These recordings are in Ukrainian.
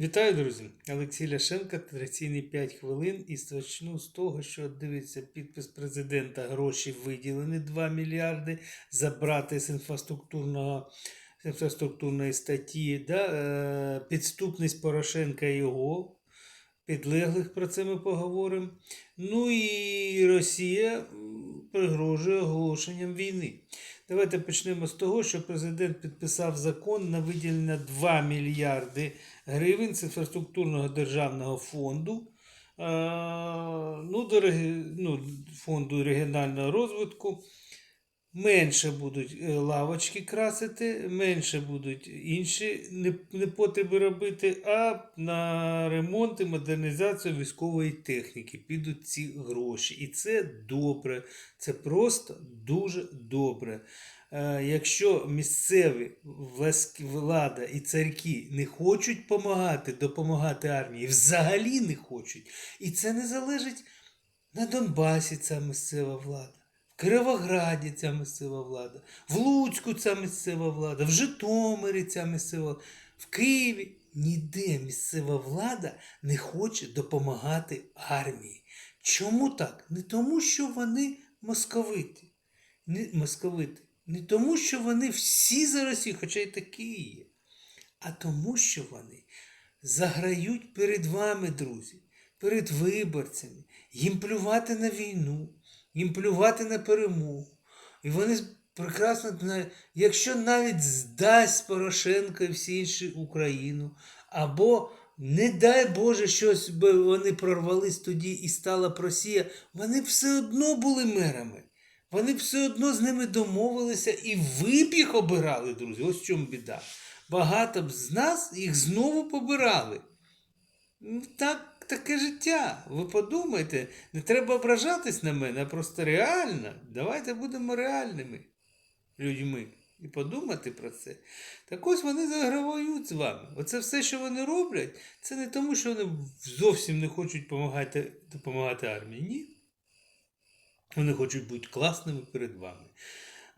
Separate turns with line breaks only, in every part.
Вітаю, друзі! Олексій Ляшенко, традиційні 5 хвилин. І почну з того, що дивиться підпис президента. Гроші виділені 2 мільярди забрати з інфраструктурного інфраструктурної статті. Да? е, Підступність Порошенка і його. Підлеглих про це ми поговоримо. Ну і Росія пригрожує оголошенням війни. Давайте почнемо з того, що президент підписав закон на виділення 2 мільярди гривень з інфраструктурного державного фонду. е, Ну, до, ну, фонду регіонального розвитку. Менше будуть е, лавочки красити, менше будуть інші непотреби робити, а на ремонт і модернізацію військової техніки підуть ці гроші. І це добре, це просто дуже добре. Е, Якщо місцеві влада і царьки не хочуть допомагати, допомагати армії, взагалі не хочуть, і це не залежить на Донбасі ця місцева влада. В Кировограді ця місцева влада, в Луцьку ця місцева влада, в Житомирі ця місцева, влада, в Києві ніде місцева влада не хоче допомагати армії. Чому так? Не тому, що вони московити. Не, московити. Не тому, що вони всі за Росію, хоча й такі є, а тому, що вони заграють перед вами, друзі, перед виборцями. Їм плювати на війну, їм плювати на перемогу. І вони прекрасно якщо навіть здасть Порошенко і всі інші Україну, або не дай Боже, щось би вони прорвались тоді і стала Росія, вони все одно були мерами. Вони все одно з ними домовилися і ви б їх обирали, друзі. Ось в чому біда. Багато б з нас їх знову побирали. Ну, Так, таке життя. Ви подумайте, не треба ображатись на мене, а просто реально. Давайте будемо реальними людьми і подумати про це. Так ось вони загравають з вами. Оце все, що вони роблять, це не тому, що вони зовсім не хочуть допомагати, допомагати армії. Ні. Вони хочуть бути класними перед вами.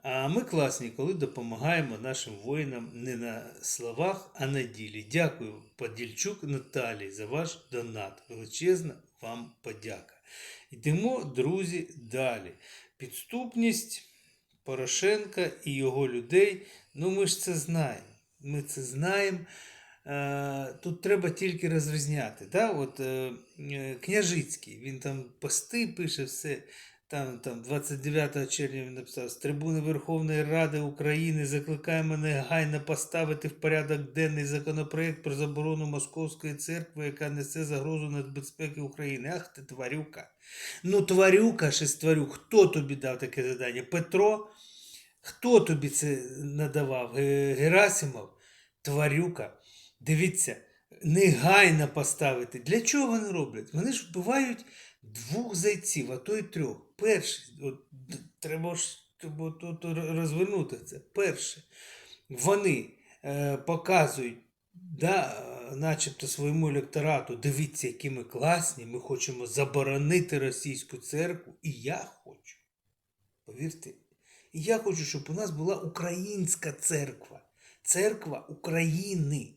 А ми класні, коли допомагаємо нашим воїнам не на словах, а на ділі. Дякую, Подільчук Наталії, за ваш донат. Величезна вам подяка. Йдемо, друзі, далі. Підступність Порошенка і його людей. Ну, ми ж це знаємо. Ми це знаємо. Е, Тут треба тільки розрізняти. Да? От, е, е, Княжицький, він там пости пише все. Там, там 29 червня він написав: з трибуни Верховної Ради України закликаємо негайно поставити в порядок денний законопроект про заборону Московської церкви, яка несе загрозу небезпеки України. Ах ти тварюка. Ну, тварюка, ще тварюк, хто тобі дав таке завдання? Петро? Хто тобі це надавав? Герасимов? Тварюка. Дивіться, негайно поставити. Для чого вони роблять? Вони ж вбивають двох зайців, а то й трьох. Перший, от, треба ж тут розвернути це. Перше, вони е, показують, да, начебто своєму електорату, дивіться, які ми класні, ми хочемо заборонити російську церкву. І я хочу. Повірте, і я хочу, щоб у нас була українська церква. Церква України.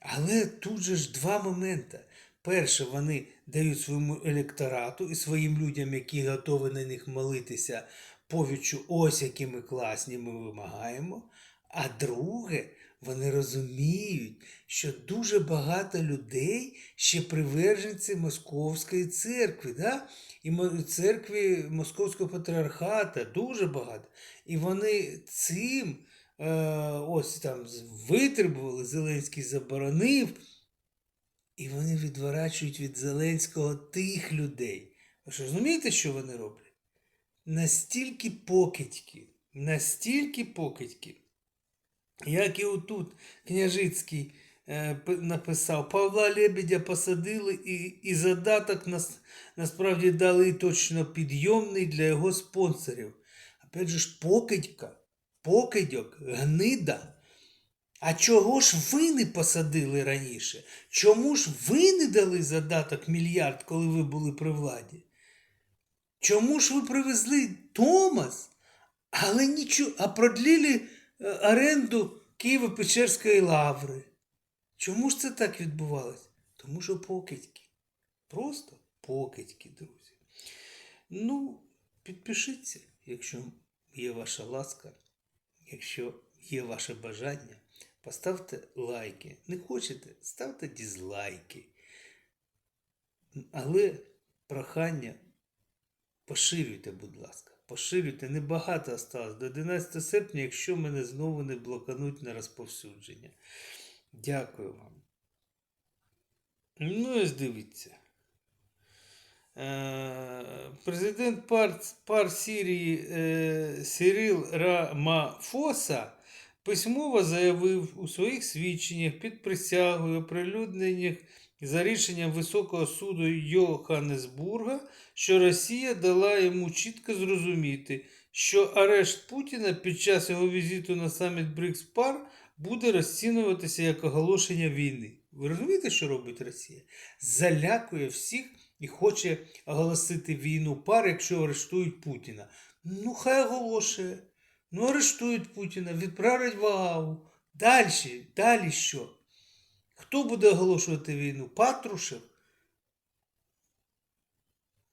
Але тут же ж два моменти. Перше, вони дають своєму електорату і своїм людям, які готові на них молитися, повічу, ось які ми класні, ми вимагаємо. А друге, вони розуміють, що дуже багато людей ще приверженці Московської церкви, да? і церкви Московського патріархата, дуже багато. І вони цим е, ось там витребували, Зеленський заборонив. І вони відворачують від Зеленського тих людей. Ви ж розумієте, що вони роблять? Настільки покидьки, настільки покидьки, як і отут Княжицький е, написав, Павла Лебедя посадили і, і задаток нас, насправді дали точно підйомний для його спонсорів. Опять же ж, покидька, покидьок, гнида. А чого ж ви не посадили раніше? Чому ж ви не дали задаток мільярд, коли ви були при владі? Чому ж ви привезли Томас, але нічого, а продлили е, оренду Києво-Печерської лаври? Чому ж це так відбувалось? Тому що покидьки. Просто покидьки, друзі. Ну, підпишіться, якщо є ваша ласка, якщо є ваше бажання, поставте лайки. Не хочете, ставте дізлайки. Але прохання поширюйте, будь ласка. Поширюйте, небагато осталось. До 11 серпня, якщо мене знову не блокануть на розповсюдження. Дякую вам. Ну, ось дивіться. Е, Президент пар, пар Сірії е, Сірил Рамафоса письмово заявив у своїх свідченнях під присягою, оприлюднених за рішенням Високого суду Йоханнесбурга, що Росія дала йому чітко зрозуміти, що арешт Путіна під час його візиту на саміт БРИКС-ПАР буде розцінюватися як оголошення війни. Ви розумієте, що робить Росія? Залякує всіх і хоче оголосити війну пар, якщо арештують Путіна. Ну, хай оголошує. Ну, арештують Путіна, відправлять в. Далі, далі що? Хто буде оголошувати війну? Патрушев?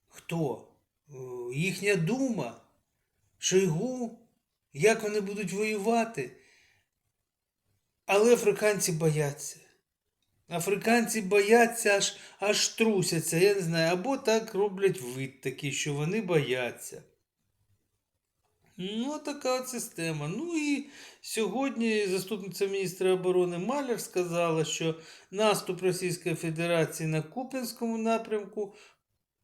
Хто? Е, Їхня дума? Шойгу? Як вони будуть воювати? Але африканці бояться. Африканці бояться, аж, аж трусяться, я не знаю, або так роблять вид такий, що вони бояться. Ну, така от система. Ну і сьогодні заступниця міністра оборони Маляр сказала, що наступ Російської Федерації на Куп'янському напрямку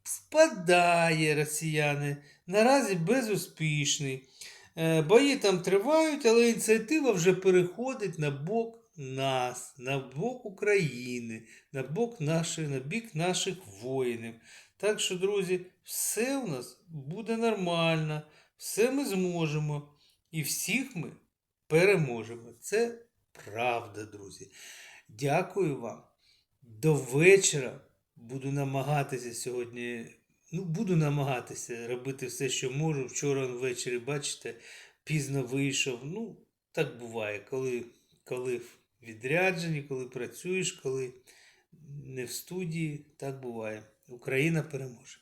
спадає росіяни. Наразі безуспішний. Е, Бої там тривають, але ініціатива вже переходить на бок нас, на бок України, на бок наших, на бік наших воїнів. Так що, друзі, все у нас буде нормально, все ми зможемо. І всіх ми переможемо. Це правда, друзі. Дякую вам. До вечора буду намагатися сьогодні. Ну, буду намагатися робити все, що можу. Вчора ввечері, бачите, пізно вийшов. Ну, так буває, коли, коли в відрядженні, коли працюєш, коли не в студії, так буває. Україна переможе.